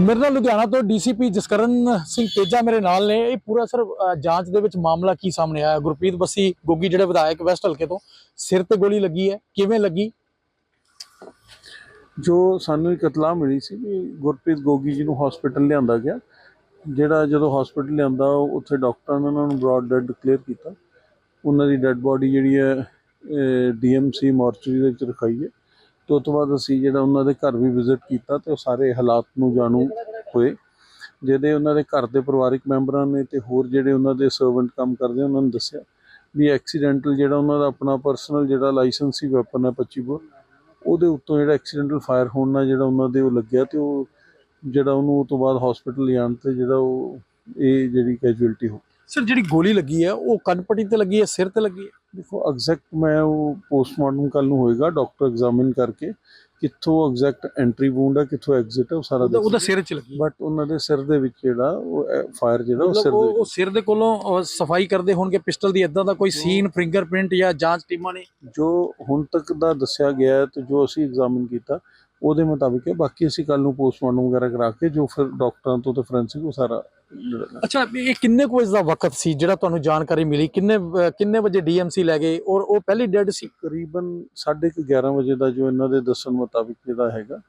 ਮੇਰੇ ਨਾਲ ਲੁਧਿਆਣਾ ਤੋਂ ਡੀਸੀਪੀ ਜਸਕਰਨ ਸਿੰਘ ਤੇਜਾ ਮੇਰੇ ਨਾਲ ਨੇ। ਇਹ ਪੂਰਾ ਸਰ ਜਾਂਚ ਦੇ ਵਿੱਚ ਮਾਮਲਾ ਕੀ ਸਾਹਮਣੇ ਆਇਆ? ਗੁਰਪ੍ਰੀਤ ਬੱਸੀ, ਗੋਗੀ ਜਿਹੜੇ ਵਿਧਾਇਕ ਵੈਸਟ ਹਲਕੇ ਤੋਂ, ਸਿਰ ਤੇ ਗੋਲੀ ਲੱਗੀ ਹੈ। ਕਿਵੇਂ ਲੱਗੀ? ਜੋ ਸਾਨੂੰ ਇੱਕ ਇਤਲਾਹ ਮਿਲੀ ਸੀ ਕਿ ਗੁਰਪ੍ਰੀਤ ਗੋਗੀ ਜੀ ਨੂੰ ਹਸਪੀਟਲ ਲਿਆਂਦਾ ਗਿਆ, ਜਿਹੜਾ ਜਦੋਂ ਹਸਪੀਟਲ ਲਿਆਂਦਾ ਉੱਥੇ ਡਾਕਟਰਾਂ ਨੇ ਉਹਨਾਂ ਨੂੰ ਬ੍ਰੌਡ ਡੈਡ ਡਿਕਲੇਅਰ ਕੀਤਾ। ਉਹਨਾਂ ਦੀ ਡੈੱਡ ਬੋਡੀ ਜਿਹੜੀ ਹੈ ਡੀਐਮਸੀ ਮੋਰਚਰੀ ਦੇ ਵਿੱਚ ਰਖਾਈ ਹੈ। ਤੇ ਉਸ ਤੋਂ ਬਾਅਦ ਅਸੀਂ ਜਿਹੜਾ ਉਹਨਾਂ ਦੇ ਘਰ ਵੀ ਵਿਜ਼ਿਟ ਕੀਤਾ ਤੇ ਉਹ ਸਾਰੇ ਹਾਲਾਤ ਨੂੰ ਜਾਣੂ ਹੋਏ। ਜਿਹਦੇ ਉਹਨਾਂ ਦੇ ਘਰ ਦੇ ਪਰਿਵਾਰਿਕ ਮੈਂਬਰਾਂ ਨੇ ਤੇ ਹੋਰ ਜਿਹੜੇ ਉਹਨਾਂ ਦੇ ਸਰਵੈਂਟ ਕੰਮ ਕਰਦੇ ਉਹਨਾਂ ਨੇ ਦੱਸਿਆ ਵੀ ਐਕਸੀਡੈਂਟਲ ਜਿਹੜਾ ਉਹਨਾਂ ਦਾ ਆਪਣਾ ਪਰਸਨਲ ਜਿਹੜਾ ਲਾਇਸੈਂਸੀ ਵੈਪਨ ਹੈ 25 ਬੋਰ, ਉਹਦੇ ਉੱਤੋਂ ਜਿਹੜਾ ਐਕਸੀਡੈਂਟਲ ਫਾਇਰ ਹੋਣ ਨਾਲ ਜਿਹੜਾ ਉਹਨਾਂ ਦੇ ਉਹ ਲੱਗਿਆ ਤੇ ਉਹ ਜਿਹੜਾ ਉਹਨੂੰ ਉਹ ਤੋਂ ਬਾਅਦ ਹਸਪੀਟਲ ਲਿਆਉਣ ਤੇ ਜਿਹੜਾ ਉਹ ਇਹ ਜਿਹੜੀ ਕੈਜੂਅਲਟੀ ਹੋ ਸਰ ਜਿਹੜੀ ਗੋਲੀ ਲੱਗੀ ਹੈ, ਉਹ ਕੰਨਪੱਟੀ ਤੇ ਲੱਗੀ ਹੈ, ਸਿਰ ਤੇ ਲੱਗੀ ਹੈ? ਦੇਖੋ ਐਗਜ਼ੈਕਟ ਮੈਂ ਉਹ ਪੋਸਟਮਾਰਟਮ ਕੱਲ ਨੂੰ ਹੋਏਗਾ ਡਾਕਟਰ ਐਗਜ਼ਾਮਿਨ ਕਰਕੇ ਕਿੱਥੋਂ ਐਗਜ਼ੈਕਟ ਐਂਟਰੀ ਵੂੰਡ ਹੈ ਕਿੱਥੋਂ ਐਗਜ਼ਿਟ ਉਹ ਸਾਰਾ ਉਹਦਾ- ਉਹਦਾ ਸਿਰ 'ਚ ਲੱਗੀ। ਬਟ ਉਹਨਾਂ ਦੇ ਸਿਰ ਦੇ ਵਿੱਚ ਜਿਹੜਾ ਉਹ ਫਾਇਰ ਜਿਹੜਾ ਉਹ ਸਿਰ ਦੇ ਉਹ ਵਿੱਚ। ਸਿਰ ਦੇ ਕੋਲੋਂ ਸਫ਼ਾਈ ਕਰਦੇ ਹੋਣਗੇ ਪਿਸਟਲ ਦੀ ਇਦਾਂ ਦਾ ਕੋਈ ਸੀਨ ਫਿੰਗਰਪ੍ਰਿੰਟ ਜਾਂ ਜਾਂਚ ਟੀਮਾਂ ਨੇ? ਜੋ ਹੁਣ ਤੱਕ ਦਾ ਦੱਸਿਆ ਗਿਆ ਹੈ ਤੇ ਜੋ ਅਸੀਂ ਐਗਜ਼ਾਮਿਨ ਕੀਤਾ ਉਹਦੇ ਮੁਤਾਬਿਕ ਹੈ। ਬਾਕੀ ਅਸੀਂ ਕੱਲ ਨੂੰ ਪੋਸਟਮਾਰਟਮ ਵਗੈਰਾ ਕਰਾ ਕੇ ਜੋ ਫਿਰ ਡਾਕਟਰਾਂ ਤੋਂ ਤੇ ਫੋਰੈਂਸਿਕ ਉਹ ਸਾਰਾ ਅੱਛਾ ਇਹ ਕਿੰਨੇ ਕੁ ਵਜੇ ਦਾ ਵਕਤ ਸੀ ਜਿਹੜਾ ਤੁਹਾਨੂੰ ਜਾਣਕਾਰੀ ਮਿਲੀ? ਕਿੰਨੇ ਕਿੰਨੇ ਵਜੇ ਡੀਐਮਸੀ ਲੈ ਗਏ? ਔਰ ਉਹ ਪਹਿਲੀ ਡੈਡ ਸੀ? ਤਕਰੀਬਨ 11:30 ਵਜੇ ਦਾ ਜੋ ਇਹਨਾਂ ਦੇ ਦੱਸਣ ਮੁਤਾਬਿਕ ਜਿਹੜਾ ਹੈਗਾ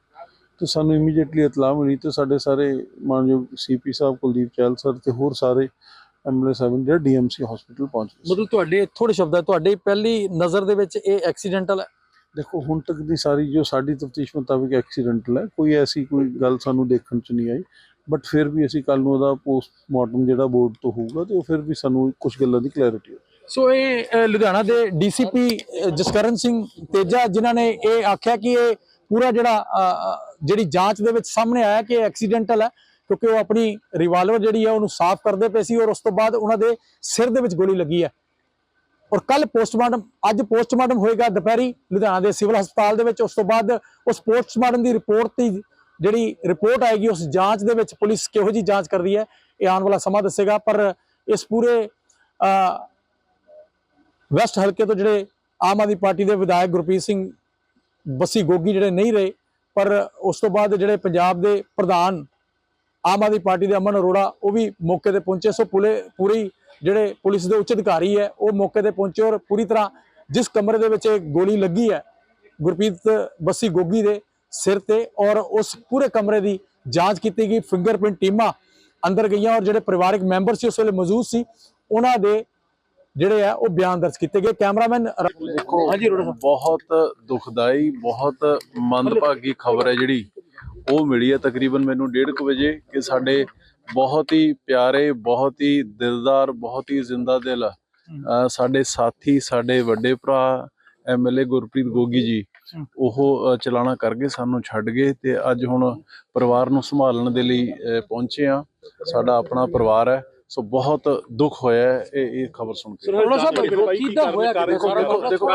ਤੇ ਸਾਨੂੰ ਇਮੀਡੀਏਟਲੀ ਇਤਲਾਹ ਮਿਲੀ ਤੇ ਸਾਡੇ ਸਾਰੇ ਮਾਨਯੋਗ ਸੀਪੀ ਸਾਹਿਬ ਕੁਲਦੀਪ ਚਹਿਲ ਸਰ ਤੇ ਹੋਰ ਸਾਰੇ ਐਮਐਲਏ ਸਾਹਿਬ ਜਿਹੜੇ ਡੀਐਮਸੀ ਹਸਪੀਟਲ ਪਹੁੰਚ ਗਏ। ਮਤਲਬ ਤੁਹਾਡੇ ਥੋੜੇ ਸ਼ਬਦਾਂ ਤੁਹਾਡੀ ਪਹਿਲੀ ਨਜ਼ਰ ਦੇ ਵਿੱਚ ਇਹ ਐਕਸੀਡੈਂਟਲ ਹੈ ਦੇਖੋ ਹੁਣ ਤੱਕ ਦੀ ਸਾਰੀ ਜੋ ਸਾਡੀ ਤਫਤੀਸ਼ ਮੁਤਾਬਿਕ ਐਕਸੀਡੈਂਟਲ ਹੈ ਕੋਈ ਐਸੀ ਕੋਈ ਗੱਲ ਸਾਨੂੰ ਦੇਖਣ ਚ ਨਹੀਂ ਆਈ ਬਟ ਫਿਰ ਵੀ ਅਸੀਂ ਕੱਲ ਨੂੰ ਉਹਦਾ ਪੋਸਟਮਾਰਟਮ ਜਿਹੜਾ ਬੋਰਡ ਤੋਂ ਹੋਊਗਾ ਤੇ ਉਹ ਫਿਰ ਵੀ ਸਾਨੂੰ ਕੁਝ ਗੱਲਾਂ ਦੀ ਕਲੈਰਿਟੀ ਹੋ ਸੋ ਇਹ ਅ, ਲੁਧਿਆਣਾ ਦੇ ਡੀਸੀਪੀ ਜਸਕਰਨ ਸਿੰਘ ਤੇਜਾ ਜਿਨ੍ਹਾਂ ਨੇ ਇਹ ਆਖਿਆ ਕਿ ਇਹ ਪੂਰਾ ਜਿਹੜਾ ਅ, ਅ, ਜਿਹੜੀ ਜਾਂਚ ਦੇ ਵਿੱਚ ਸਾਹਮਣੇ ਆਇਆ ਕਿ ਇਹ ਐਕਸੀਡੈਂਟਲ ਹੈ ਕਿਉਂਕਿ ਉਹ ਆਪਣੀ ਰਿਵਾਲਵਰ ਜਿਹੜੀ ਹੈ ਉਹਨੂੰ ਸਾਫ਼ ਕਰਦੇ ਪਏ ਸੀ ਔਰ ਉਸ ਤੋਂ ਬਾਅਦ ਉਹਨਾਂ ਦੇ ਸਿਰ ਦੇ ਵਿੱਚ ਗੋਲੀ ਲੱਗੀ ਹੈ। ਔਰ ਕੱਲ ਪੋਸਟਮਾਰਟਮ, ਅੱਜ ਪੋਸਟਮਾਰਟਮ ਹੋਏਗਾ ਦੁਪਹਿਰੀ ਲੁਧਿਆਣਾ ਦੇ ਸਿਵਲ ਹਸਪਤਾਲ ਦੇ ਵਿੱਚ। ਉਸ ਤੋਂ ਬਾਅਦ ਉਸ ਪੋਸਟਮਾਰਟਮ ਦੀ ਰਿਪੋਰਟ ਦੀ ਜਿਹੜੀ ਰਿਪੋਰਟ ਆਏਗੀ, ਉਸ ਜਾਂਚ ਦੇ ਵਿੱਚ ਪੁਲਿਸ ਕਿਹੋ ਜੀ ਜਾਂਚ ਕਰਦੀ ਹੈ, ਇਹ ਆਉਣ ਵਾਲਾ ਸਮਾਂ ਦੱਸੇਗਾ। ਪਰ ਇਸ ਪੂਰੇ ਵੈਸਟ ਹਲਕੇ ਤੋਂ ਜਿਹੜੇ ਆਮ ਆਦਮੀ ਪਾਰਟੀ ਦੇ ਵਿਧਾਇਕ ਗੁਰਪ੍ਰੀਤ ਸਿੰਘ ਬੱਸੀ ਗੋਗੀ ਜਿਹੜੇ ਨਹੀਂ ਰਹੇ, ਪਰ ਉਸ ਤੋਂ ਬਾਅਦ ਜਿਹੜੇ ਪੰਜਾਬ ਦੇ ਪ੍ਰਧਾਨ ਆਮ ਆਦਮੀ ਪਾਰਟੀ ਦੇ ਅਮਨ ਅਰੋੜਾ, ਉਹ ਵੀ ਮੌਕੇ ਤੇ ਪਹੁੰਚੇ। ਸੋ ਪੂਰੇ, ਪੂਰੀ ਜਿਹੜੇ ਪੁਲਿਸ ਦੇ ਉੱਚ ਅਧਿਕਾਰੀ ਹੈ ਉਹ ਮੌਕੇ ਤੇ ਪਹੁੰਚੇ ਔਰ ਪੂਰੀ ਤਰ੍ਹਾਂ ਜਿਸ ਕਮਰੇ ਦੇ ਵਿੱਚ ਇਹ ਗੋਲੀ ਲੱਗੀ ਹੈ ਗੁਰਪ੍ਰੀਤ ਬੱਸੀ ਗੋਗੀ ਦੇ ਸਿਰ ਤੇ ਔਰ ਉਸ ਪੂਰੇ ਕਮਰੇ ਦੀ ਜਾਂਚ ਕੀਤੀ ਗਈ ਫਿੰਗਰਪ੍ਰਿੰਟ ਟੀਮਾਂ ਅੰਦਰ ਗਈਆਂ ਔਰ ਜਿਹੜੇ ਪਰਿਵਾਰਕ ਮੈਂਬਰ ਸੀ ਉਸ ਵੇਲੇ ਮੌਜੂਦ ਸੀ ਉਹਨਾਂ ਦੇ ਜਿਹੜੇ ਆ ਉਹ ਬਿਆਨ ਦਰਜ ਕੀਤੇ ਗਏ। ਕੈਮਰਾਮੈਨ ਦੇਖੋ ਬਹੁਤ ਦੁਖਦਾਈ ਬਹੁਤ ਮੰਦਭਾਗੀ ਖਬਰ ਹੈ ਜਿਹੜੀ ਉਹ ਮਿਲੀ ਹੈ ਤਕਰੀਬਨ ਮੈਨੂੰ 1:30 ਵਜੇ ਕਿ ਸਾਡੇ ਬਹੁਤ ਹੀ ਪਿਆਰੇ ਬਹੁਤ ਹੀ ਦਿਲਦਾਰ ਬਹੁਤ ਹੀ ਜ਼ਿੰਦਾ ਦਿਲ। ਸਾਡੇ ਸਾਥੀ ਸਾਡੇ ਵੱਡੇ ਭਰਾ ਐਮਐਲਏ ਗੁਰਪ੍ਰੀਤ ਗੋਗੀ ਜੀ ਉਹ ਚਲਾਣਾ ਕਰ ਗਏ ਸਾਨੂੰ ਛੱਡ ਗਏ ਤੇ ਅੱਜ ਹੁਣ ਪਰਿਵਾਰ ਨੂੰ ਸੰਭਾਲਣ ਦੇ ਲਈ ਪਹੁੰਚੇ ਆ ਸਾਡਾ ਆਪਣਾ ਪਰਿਵਾਰ ਹੈ। ਸੋ ਬਹੁਤ ਦੁੱਖ ਹੋਇਆ ਹੈ ਇਹ ਇਹ ਖਬਰ ਸੁਣ ਕੇ। ਰੋੜਾ ਸਾਹਿਬ ਕਿੱਦਾਂ ਹੋਇਆ ਦੇਖੋ ਦੇਖੋ ਦੇਖੋ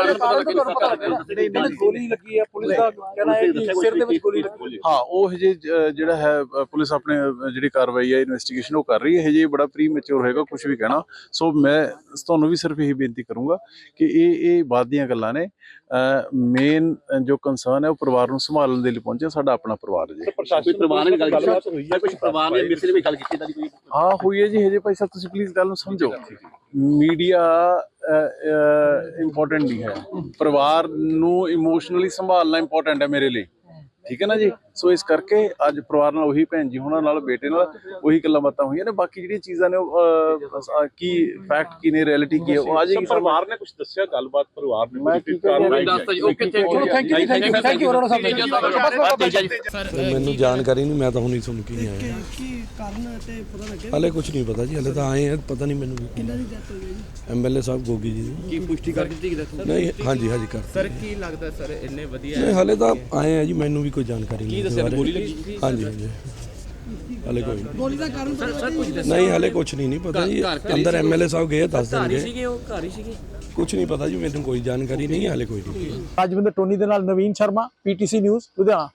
ਗੋਲੀ ਲੱਗੀ ਹੈ ਪੁਲਿਸ ਦਾ ਕਹਿਣਾ ਹੈ ਕਿ ਸਿਰ ਦੇ ਵਿੱਚ ਗੋਲੀ ਲੱਗੀ। ਹਾਂ ਉਹ ਹਜੇ ਜ- ਜਿਹੜਾ ਹੈ ਪੁਲਿਸ ਆਪਣੇ ਜਿਹੜੀ ਕਾਰਵਾਈ ਹੈ ਇਨਵੈਸਟੀਗੇਸ਼ਨ ਉਹ ਕਰ ਰਹੀ ਹੈ। ਹਜੇ ਬੜਾ ਪ੍ਰੀ ਮੈਚੁਰ ਹੋਏਗਾ ਕੁਝ ਵੀ ਕਹਿਣਾ। ਸੋ ਮੈਂ ਤੁਹਾਨੂੰ ਵੀ ਸਿਰਫ ਇਹੀ ਬੇਨਤੀ ਕਰੂੰਗਾ ਕਿ ਇਹ ਇਹ ਬਾਤ ਦੀਆਂ ਗੱਲਾਂ ਨੇ। ਮੇਨ ਜੋ ਕੰਸਰਨ ਹੈ ਉਹ ਪਰਿਵਾਰ ਨੂੰ ਸੰਭਾਲਣ ਦੇ ਲਈ ਪਹੁੰਚੇ ਸਾਡਾ ਆਪਣਾ ਪਰਿਵਾਰ ਜੀ। ਕੋਈ ਪਰਿਵਾਰ ਨੇ ਗੱਲ ਕੀਤੀ? ਹੈ ਕੁਝ ਪਰਿਵਾਰ ਨੇ ਮਿਰਸੇ ਨੇ ਵੀ ਗੱਲ ਕੀਤੀ ਤਾਂ ਕੋਈ? ਹਾਂ ਹੋਈ ਹੈ ਜੀ ਹਜੇ ਭਾਈ ਸਾਹਿਬ, ਤੁਸੀਂ ਪਲੀਜ਼ ਗੱਲ ਨੂੰ ਸਮਝੋ। ਮੀਡੀਆ ਇੰਪੋਰਟੈਂਟ ਨਹੀਂ ਹੈ ਪਰਿਵਾਰ ਨੂੰ ਇਮੋਸ਼ਨਲੀ ਸੰਭਾਲਣਾ ਇੰਪੋਰਟੈਂਟ ਹੈ ਮੇਰੇ ਲਈ। ਠੀਕ ਹੈ ਨਾ ਜੀ ਸੋ ਇਸ ਕਰਕੇ ਅੱਜ ਪਰਿਵਾਰ ਨਾਲ ਉਹੀ ਭੈਣ ਜੀ ਹੁਣਾਂ ਨਾਲ ਬੇਟੇ ਨਾਲ ਉਹੀ ਗੱਲਾਂ ਬਾਤਾਂ ਹੋਈਆਂ ਨੇ ਬਾਕੀ ਜਿਹੜੀਆਂ ਚੀਜ਼ਾਂ ਨੇ ਉਹ ਕੀ ਫੈਕਟ ਕੀ ਨੇ ਰਿਐਲਿਟੀ ਕੀ ਹੈ ਉਹ ਆ ਜਾਏਗੀ ਪਰਿਵਾਰ ਨੇ ਕੁਝ ਦੱਸਿਆ ਗੱਲਬਾਤ ਪਰਿਵਾਰ ਨੇ ਮੈਂ ਕੀ ਦੱਸਤਾ ਜੀ ਓਕੇ ਥੈਂਕ ਚਲੋ thank you thank you thank you Rora sahib ਮੈਨੂੰ ਜਾਣਕਾਰੀ ਨਹੀਂ ਮੈਂ ਤਾਂ ਹੁਣੀ ਸੁਣ ਕੇ ਹੀ ਆਇਆ ਕੀ ਕਾਰਨ ਤੇ ਪਤਾ ਲੱਗਿਆ ਹਲੇ ਕੁਝ ਨਹੀਂ ਪਤਾ ਜੀ ਹਲੇ ਤਾਂ ਆਏ ਆ ਪਤਾ ਨਹੀਂ ਮੈਨੂੰ ਕਿੰਨਾ ਦੀ ਡੈਥ ਹੋ ਗਈ ਜੀ ਐਮਐਲਏ ਸਾਹਿਬ ਗੋਗੀ ਜੀ ਦੀ ਕੀ ਪੁਸ਼ਟੀ ਕਰ ਦਿੱਤੀ ਕਿ ਦੱਸੋ ਨਹੀਂ ਹਾਂਜੀ ਹਾਂਜੀ ਕਰ ਸਰ ਕੀ ਲੱਗਦਾ ਸਰ ਇੰਨੇ ਵਧੀਆ ਹਲੇ ਤਾਂ ਆਏ ਆ ਜੀ ਮੈਨੂੰ ਵੀ ਕੋਈ ਜਾਣਕਾਰੀ ਨਹੀਂ ਕੀ ਦੱਸਿਆ ਗੋਲੀ ਲੱਗੀ ਹਾਂਜੀ ਹਾਂਜੀ। ਹਲੇ ਕੋਈ। ਗੋਲੀ ਦਾ ਕਾਰਨ ਪਤਾ ਲੱਗਾ ਜੀ ਨਹੀਂ ਹਲੇ ਕੁਝ ਨਹੀਂ ਨਹੀਂ ਪਤਾ ਜੀ। ਅੰਦਰ ਐਮਐਲਏ ਸਾਹਿਬ ਗਏ ਦੱਸ ਦੇਣਗੇ। ਸੀਗੇ ਉਹ? ਘਰ ਹੀ ਸੀਗੇ? ਕੁਝ ਨਹੀਂ ਪਤਾ ਜੀ ਮੈਨੂੰ ਕੋਈ ਜਾਣਕਾਰੀ ਨਹੀਂ ਹਲੇ ਕੋਈ ਨਹੀਂ। ਰਾਜਵਿੰਦਰ ਟੋਨੀ ਦੇ ਨਾਲ ਨਵੀਨ ਸ਼ਰਮਾ ਪੀਟੀਸੀ ਨਿਊਜ਼ ਲੁਧਿਆਣਾ।